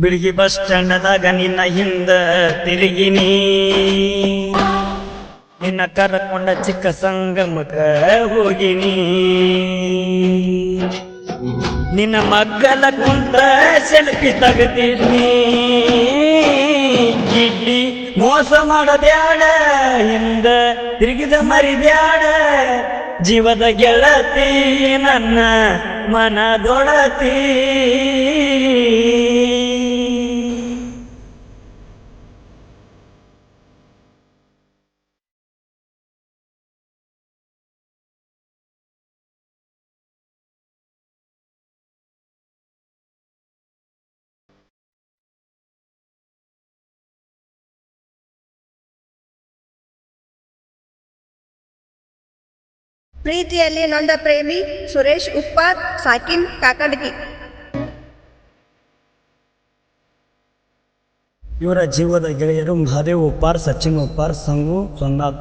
Biligi bus ಸ್ಟ್ಯಾಂಡದಾಗ ನಿನ್ನ ಹಿಂದ ತಿರುಗಿನಿ. ನಿನ್ನ ಕರಕೊಂಡ ಚಿಕ್ಕ ಸಂಗಮಕ ಹೋಗಿನಿ. ನಿನ್ನ ಮಗ್ಗಲ ಕುಂತ ಸೆಲ್ಫಿ ತಗದಿನಿ ಗಿಡ್ಡಿ ಮೋಸ ಮಾಡಬ್ಯಾಡ ಹಿಂದ ತಿರುಗಿದ ಮರಿಬ್ಯಾಡ ಜೀವದ ಗೆಳತಿ ನನ್ನ ಮನದೊಳತಿ ಪ್ರೀತಿಯಲ್ಲಿ ನೊಂದ ಪ್ರೇಮಿ ಸುರೇಶ್ ಉಪ್ಪಾರ್ ಸಾಕಿನ್, ಕಾಕಡ್ಗಿ. ಇವರ ಜೀವದ ಗೆಳೆಯರು ಮಹಾದೇವ್ ಉಪ್ಪಾರ್, ಸಚಿನ್ ಉಪ್ಪಾರ್, ಸಂಗು ಸೊನ್ನಾಥ್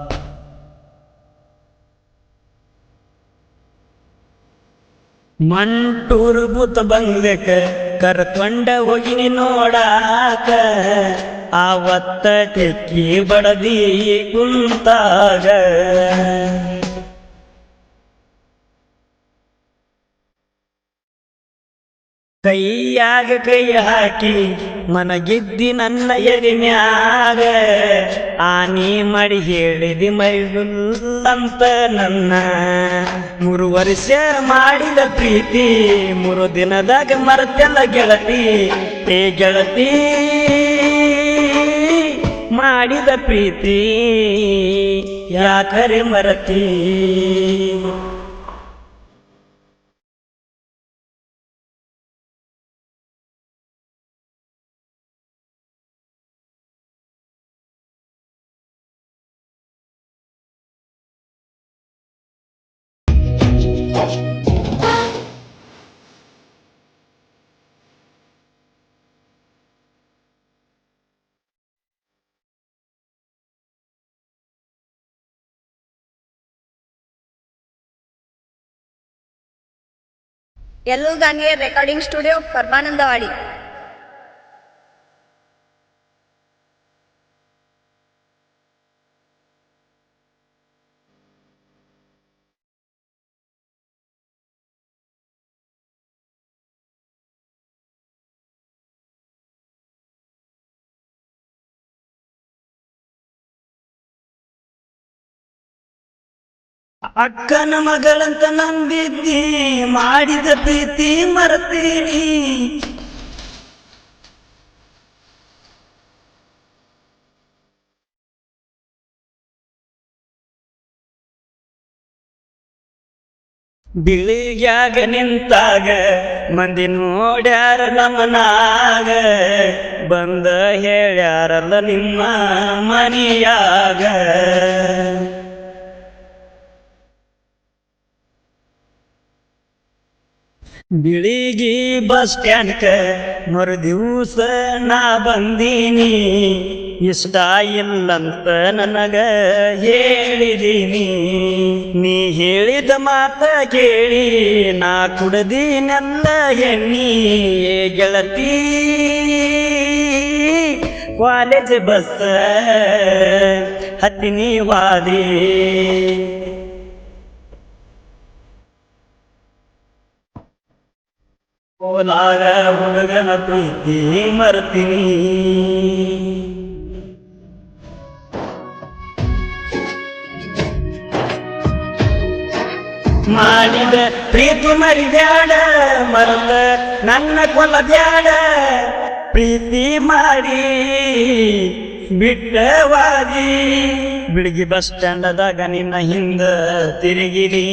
ಮಂಟೂರು ಬೂತ ಬಂಗ್ಲೆಕ ಕರ್ಕೊಂಡ ಹೋಗಿ ನೋಡಾಕ, ಆವತ್ತ ಟೆಕ್ಕಿ ಬಡದಿ ಕುಂತಾಗ. ಕೈಯಾಗ ಕೈ ಹಾಕಿ ಮನಗಿದ್ದಿ ನನ್ನ ಎರಿಮ್ಯಾಗ ಆನಿ ಮಾಡಿ ಹೇಳಿದಿ ಮೈಗುಲ್ಲಂತ ನನ್ನ. ಮೂರು ವರ್ಷ ಮಾಡಿದ ಪ್ರೀತಿ, ಮೂರು ದಿನದಾಗ ಮರತೆಲ್ಲ ಗೆಳತಿ. ಏ ಗೆಳತಿ, ಮಾಡಿದ ಪ್ರೀತಿ ಯಾಕರೆ ಮರತಿ? ಎಲ್ಲೂ ಗಾನಿಗೆ ರೆಕಾರ್ಡಿಂಗ್ ಸ್ಟುಡಿಯೋ ಪರಮಾನಂದವಾಡಿ ಅಕ್ಕನ ಮಗಳಂತ ನಂಬಿದ್ದಿ, ಮಾಡಿದ ಪ್ರೀತಿ ಮರತೀನಿ. ಬಿಳಿಯಾಗ ನಿಂತಾಗ, ಮಂದಿ ನೋಡ್ಯಾರ ನಮನಾಗ ಬಂದ ಹೇಳ್ಯಾರಲ್ಲ ನಿಮ್ಮ ಮನೆಯಾಗ. ಬಿಳಿಗಿ ಬಸ್ ಸ್ಟ್ಯಾಂಡ್ಕ ಮರು ದಿವಸ ನಾ ಬಂದೀನಿ. ಇಷ್ಟ ಇಲ್ಲಂತ ನನಗ ಹೇಳಿದೀನಿ. ನೀ ಹೇಳಿದ ಮಾತ ಕೇಳಿ ನಾ ಕುಡ್ದೀನೆಲ್ಲ ಹೆಣ್ಣಿ ಗೆಳತಿ ಕಾಲೇಜ್ ಬಸ್ ಹತ್ತಿನಿ ವಾದಿ ಕೋಲಾರ ಹುಡುಗನ ಪ್ರೀತಿ ಮರ್ತೀನಿ. ಮಾಡಿದ ಪ್ರೀತಿ ಮರಿದ್ಯಾಡ ಮರದ ನನ್ನ ಬ್ಯಾಡ ಪ್ರೀತಿ ಮಾಡಿ ಬಿಟ್ಟವಾದಿ ಬಿಡಗಿ ಬಸ್ ಸ್ಟ್ಯಾಂಡದಾಗ ನಿನ್ನ ಹಿಂದ ತಿರುಗಿರಿ.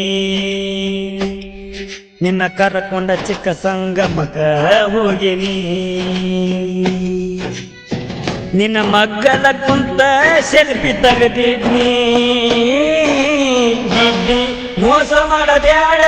ನಿನ್ನ ಕರಕೊಂಡ ಚಿಕ್ಕ ಸಂಗಮಕ ಹೋಗಿನಿ ನಿನ್ನ ಮಗ್ಗದ ಕುಂತ ಸೆಲ್ಫಿ ತೆಗೆದಿದ್ನಿ. ಮೋಸ ಮಾಡಬ್ಯಾಡ